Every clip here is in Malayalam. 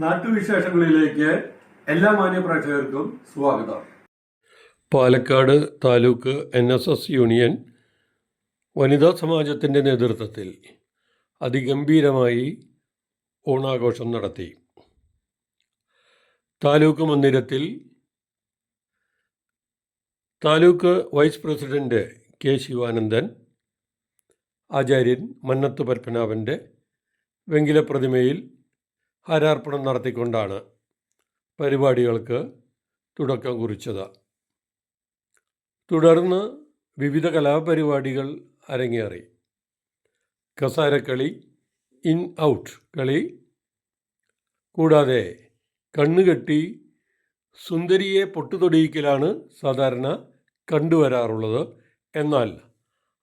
നാട്ടുവിശേഷങ്ങളിലേക്ക് എല്ലാ മാന്യപ്രേക്ഷകർക്കും സ്വാഗതം. Palakkad taluk N S S union വനിതാ സമാജത്തിന്റെ നേതൃത്വത്തിൽ അതിഗംഭീരമായി ഓണാഘോഷം നടത്തി. താലൂക്ക് മന്ദിരത്തിൽ taluk vice president K Sivanandan ആചാര്യൻ മന്നത്ത് പത്മനാഭന്റെ വെങ്കില പ്രതിമയിൽ ഹാരാർപ്പണം നടത്തിക്കൊണ്ടാണ് പരിപാടികൾക്ക് തുടക്കം കുറിച്ചത്. തുടർന്ന് വിവിധ കലാപരിപാടികൾ അരങ്ങേറി. കസാരക്കളി ഇൻ ഔട്ട് കളി കൂടാതെ കണ്ണുകെട്ടി സുന്ദരിയെ പൊട്ടുതൊടിയിക്കലാണ് സാധാരണ കണ്ടുവരാറുള്ളത്. എന്നാൽ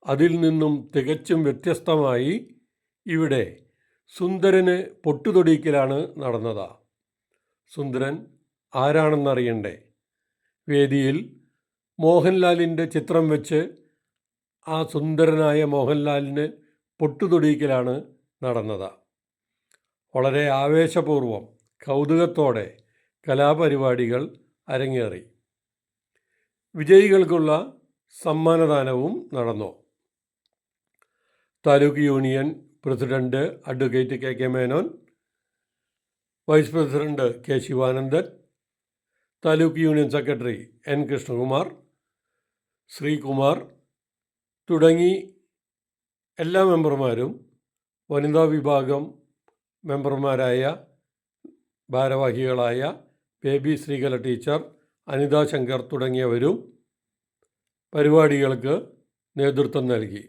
അതിൽ നിന്നും തികച്ചും വ്യത്യസ്തമായി ഇവിടെ സുന്ദരന് പൊട്ടുതൊടിയിക്കലാണ് നടന്നത്. സുന്ദരൻ ആരാണെന്നറിയണ്ടേ? വേദിയിൽ മോഹൻലാലിന്റെ ചിത്രം വെച്ച് ആ സുന്ദരനായ മോഹൻലാലിന് പൊട്ടുതൊടിയിക്കലാണ് നടന്നത്. വളരെ ആവേശപൂർവം കൗതുകത്തോടെ കലാപരിപാടികൾ അരങ്ങേറി. വിജയികൾക്കുള്ള സമ്മാനദാനവും നടന്നു? Taluk union president advocate K K Menon vice president K Sivanandan taluk union secretary N Krishnakumar Sreekumar തുടങ്ങി എല്ലാ മെമ്പർമാരും വനിതാ വിഭാഗം മെമ്പർമാരായ ഭാരവാഹികളായ ബേബി ശ്രീകല ടീച്ചർ അനിത ശങ്കർ തുടങ്ങിയവരും പരിപാടികൾക്ക് നേതൃത്വം നൽകി.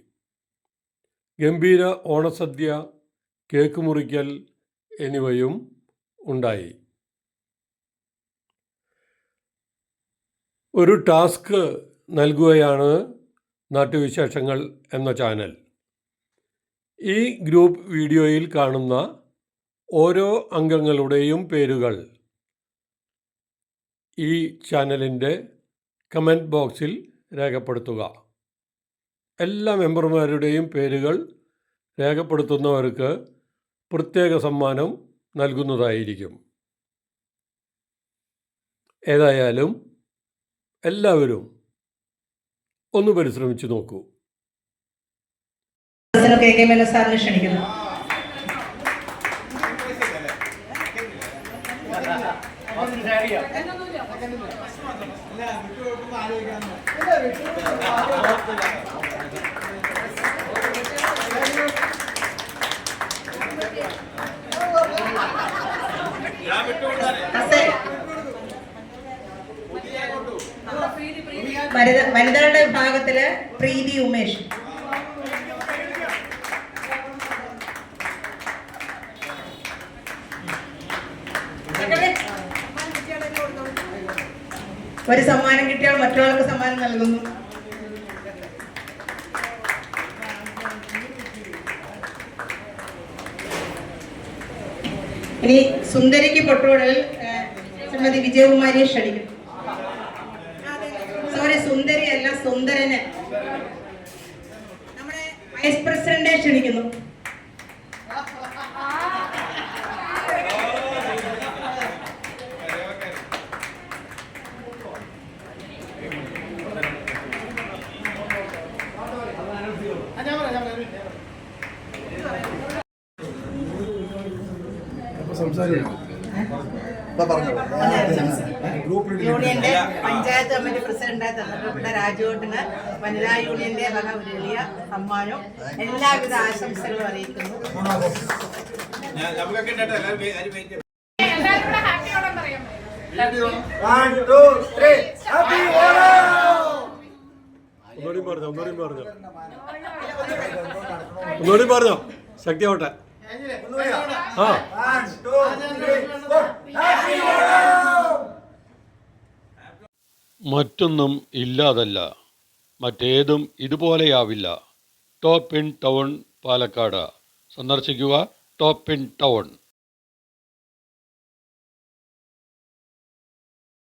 ഗംഭീര ഓണസദ്യ കേക്ക് മുറിക്കൽ എന്നിവയും ഉണ്ടായി. ഒരു ടാസ്ക് നൽകുകയാണ് നാട്ടുവിശേഷങ്ങൾ എന്ന ചാനൽ. ഈ ഗ്രൂപ്പ് വീഡിയോയിൽ കാണുന്ന ഓരോ അംഗങ്ങളുടെയും പേരുകൾ ഈ ചാനലിന്റെ കമന്റ് ബോക്സിൽ രേഖപ്പെടുത്തുക. എല്ലാ മെമ്പർമാരുടെയും പേരുകൾ രേഖപ്പെടുത്തുന്നവർക്ക് പ്രത്യേക സമ്മാനം നൽകുന്നതായിരിക്കും ഏതായാലും എല്ലാവരും ഒന്ന് പരിശ്രമിച്ചു നോക്കൂ ക്ഷണിക്കുന്നു കസേര. വനിത- വനിതകളുടെ വിഭാഗത്തിൽ പ്രീതി ഉമേഷ്. ഒരു സമ്മാനം കിട്ടിയാൽ മറ്റൊരാൾക്ക് സമ്മാനം നൽകുന്നു. ഇനി സുന്ദരിക്ക് പൊട്ടുകൊടലിൽ ശ്രീമതി വിജയകുമാരിയെ ക്ഷണിക്കും സോറി സുന്ദരി അല്ല സുന്ദരന്. നമ്മുടെ വൈസ് പ്രസിഡന്റെ ക്ഷണിക്കുന്നു. യൂണിയന്റെ പഞ്ചായത്ത് കമ്മിറ്റി പ്രസിഡന്റായി തന്നിട്ടുള്ള രാജുവേട്ടന് വനിതാ യൂണിയന്റെ വക ഒരു വലിയ സമ്മാനം. എല്ലാവിധ ആശംസകളും അറിയിക്കുന്നു. ഒന്നുകൂടി പറഞ്ഞോ ഒന്നുകൂടി പറഞ്ഞോ. ഒന്നുകൂടി പറഞ്ഞോ. ശക്തി ആവട്ടെ. ആ. മറ്റൊന്നും ഇല്ലാതല്ല മറ്റേതും ഇതുപോലെയാവില്ല. Top in town Palakkad. സന്ദർശിക്കുക ടോപ്പ് ഇൻ ടൗൺ.